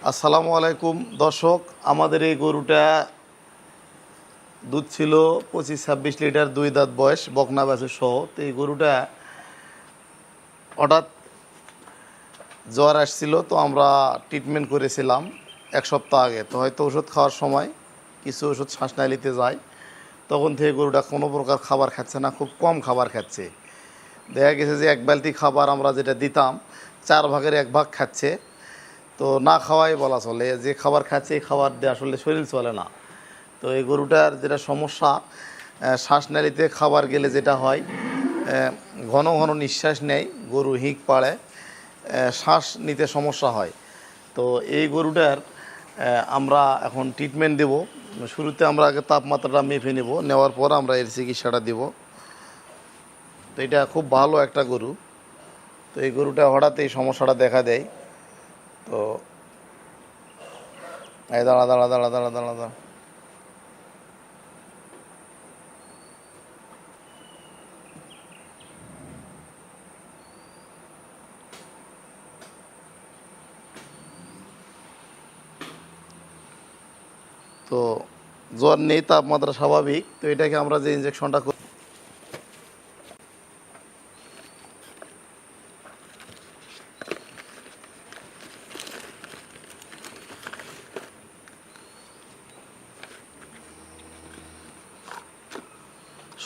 আসসালামু আলাইকুম। দর্শক, আমাদের এই গরুটা দুধ ছিল পঁচিশ ছাব্বিশ লিটার, দুই দাঁত বয়স, বকনা বাছুর সহ। তো এই গরুটা হঠাৎ জ্বর আসছিল, তো আমরা ট্রিটমেন্ট করেছিলাম এক সপ্তাহ আগে। তো হয়তো ওষুধ খাওয়ার সময় কিছু ওষুধ শ্বাসনালিতে যায়। তখন থেকে গরুটা কোনো প্রকার খাবার খাচ্ছে না, খুব কম খাবার খাচ্ছে। দেখা গেছে যে এক বালতি খাবার আমরা যেটা দিতাম, চার ভাগের এক ভাগ খাচ্ছে। তো না খাওয়াই বলা চলে। যে খাবার খাচ্ছে, এই খাবার দিয়ে আসলে শরীর চলে না। তো এই গরুটার যেটা সমস্যা শ্বাসনালীতে খাবার গেলে যেটা হয় ঘন ঘন নিঃশ্বাস নেয়, গরু হিঁক পাড়ে শ্বাস নিতে সমস্যা হয়। তো এই গরুটার আমরা এখন ট্রিটমেন্ট দেব। শুরুতে আমরা আগে তাপমাত্রাটা মেপে নেব, নেওয়ার পর আমরা এর চিকিৎসাটা দেব। তো এটা খুব ভালো একটা গরু। তো এই গরুটা হঠাৎ এই সমস্যাটা দেখা দেয়। তো এই দাঁড়া দাঁড়া দাঁড়া দাঁড়া দাঁড়া দাঁড়া। তো জ্বর নেই তাপমাত্রা স্বাভাবিক। তো এটাকে আমরা যে ইঞ্জেকশনটা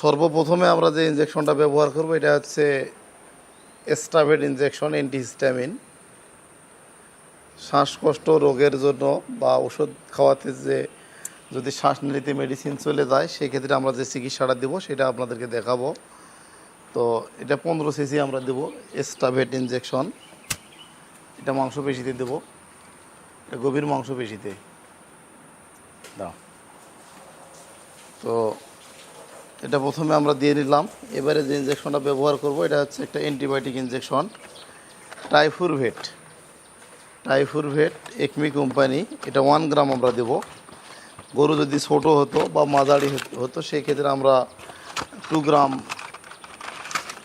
সর্বপ্রথমে আমরা যে ইঞ্জেকশনটা ব্যবহার করব, এটা হচ্ছে এস্টাভেট ইঞ্জেকশন অ্যান্টিহিস্টামিন শ্বাসকষ্ট রোগের জন্য বা ওষুধ খাওয়াতে যে যদি শ্বাস নিতে মেডিসিন চলে যায়, সেক্ষেত্রে আমরা যে চিকিৎসাটা দেবো, সেটা আপনাদেরকে দেখাবো। তো এটা পনেরো সিসি আমরা দেবো এস্টাভেট ইঞ্জেকশন এটা মাংসপেশিতে দেবো। এটা গভীর মাংসপেশিতে। দাও। তো এটা প্রথমে আমরা দিয়ে নিলাম। এবারে যে ইঞ্জেকশনটা ব্যবহার করব, এটা হচ্ছে একটা অ্যান্টিবায়োটিক ইঞ্জেকশন টাইফুরভেট টাইফুরভেট একমি কোম্পানি, এটা ওয়ান গ্রাম আমরা দেব। গরু যদি ছোট হতো বা মাঝারি হত- হতো সেই ক্ষেত্রে আমরা two gram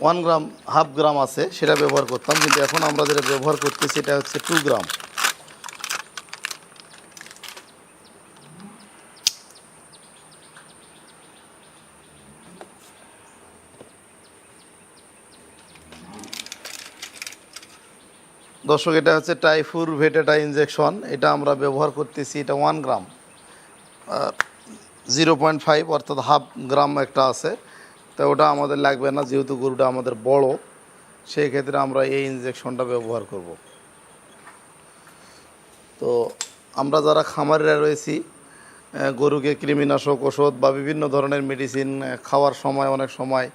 one gram half gram আছে, সেটা ব্যবহার করতাম। কিন্তু এখন আমরা যেটা ব্যবহার করতেছি, এটা হচ্ছে টু গ্রাম দর্শক, এটা হচ্ছে টাইফুর ভেটেটা ইঞ্জেকশন এটা আমরা ব্যবহার করতেছি, এটা one gram zero point five অর্থাৎ হাফ গ্রাম একটা আছে। তো ওটা আমাদের লাগবে না, যেহেতু গরুটা আমাদের বড়, সেই ক্ষেত্রে আমরা এই ইঞ্জেকশনটা ব্যবহার করব। তো আমরা যারা খামারিরা রয়েছি গরুকে কৃমিনাশক ওষুধ বা বিভিন্ন ধরনের মেডিসিন খাওয়ার সময়, অনেক সময়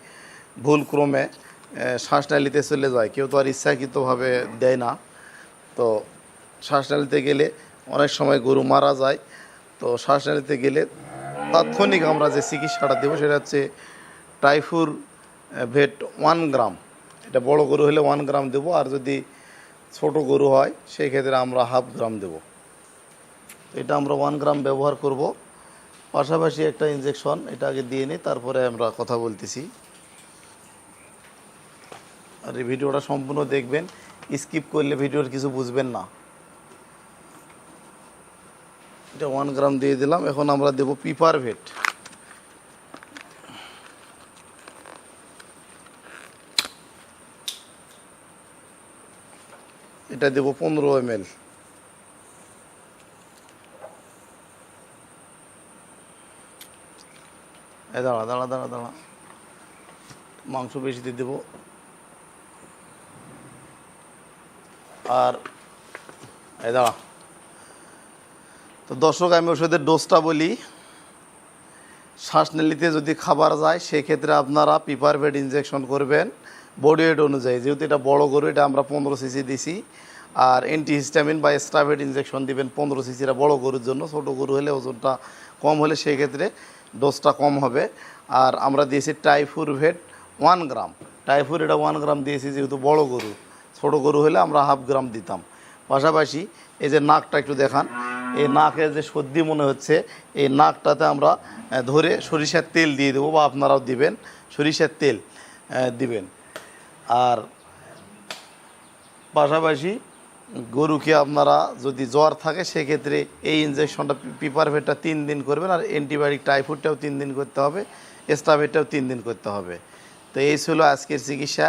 ভুল ক্রমে শ্বাসনালীতে চলে যায়। কেউ তো আর ইচ্ছাকৃতভাবে দেয় না। তো শ্বাসনালীতে গেলে অনেক সময় গরু মারা যায়। তো শ্বাসনালীতে গেলে তাৎক্ষণিক আমরা যে চিকিৎসাটা দেবো সেটা হচ্ছে টাইফুর ভেট ওয়ান গ্রাম। এটা বড় গরু হলে ওয়ান গ্রাম দেবো আর যদি ছোট গরু হয় সেই ক্ষেত্রে আমরা হাফ গ্রাম দেবো। এটা আমরা ওয়ান গ্রাম ব্যবহার করব। পাশাপাশি একটা ইঞ্জেকশন এটা আগে দিয়ে নিই, তারপরে আমরা কথা বলতেছি। আর এই ভিডিওটা সম্পূর্ণ দেখবেন। স্কিপ করলে ভিডিওর কিছু বুঝবেন না। এটা ওয়ান গ্রাম দিয়ে দিলাম। এখন আমরা দেব পিপার ভেট এটা দেব পনেরো এম এল দাঁড়া দাঁড়া দাঁড়া দাঁড়া। মাংস বেশি দিয়ে দেবো। আর এই দাঁড়া। তো দর্শক, আমি ওষুধের ডোজটা বলি। শ্বাসনালীতে যদি খাবার যায়, সেক্ষেত্রে আপনারা পিপার বেড ইনজেকশন করবেন। বডি ওয়েট অনুযায়ী, যেহেতু এটা বড় গরু, এটা আমরা পনেরো সিসি দিছি। আর অ্যান্টিহিস্টামিন বা স্ট্রাভেট ইনজেকশন দিবেন পনেরো সিসিটা বড় গরুর জন্য। ছোটো গরু হলে ওজনটা কম হলে সেই ক্ষেত্রে ডোজটা কম হবে। আর আমরা দিয়েছি টাইফুরভেট ওয়ান গ্রাম টাইফুর এটা ওয়ান গ্রাম দিয়েছি, যেহেতু বড় গরু। ছোট গরু হলে আমরা হাফ গ্রাম দিতাম। পাশাপাশি এই যে নাকটা একটু দেখান, এই নাকের যে সর্দি মনে হচ্ছে, এই নাকটাতে আমরা ধরে সরিষার তেল দিয়ে দেবো, বা আপনারাও দিবেন, সরিষার তেল দিবেন। আর পাশাপাশি গরুকে আপনারা যদি জ্বর থাকে, সেক্ষেত্রে এই ইঞ্জেকশনটা পিপারভেটটা তিন দিন করবেন, আর অ্যান্টিবায়োটিক টাইফয়েডটাও তিন দিন করতে হবে স্টাভেটটাও তিন দিন করতে হবে। তো এই ছিল আজকের চিকিৎসা।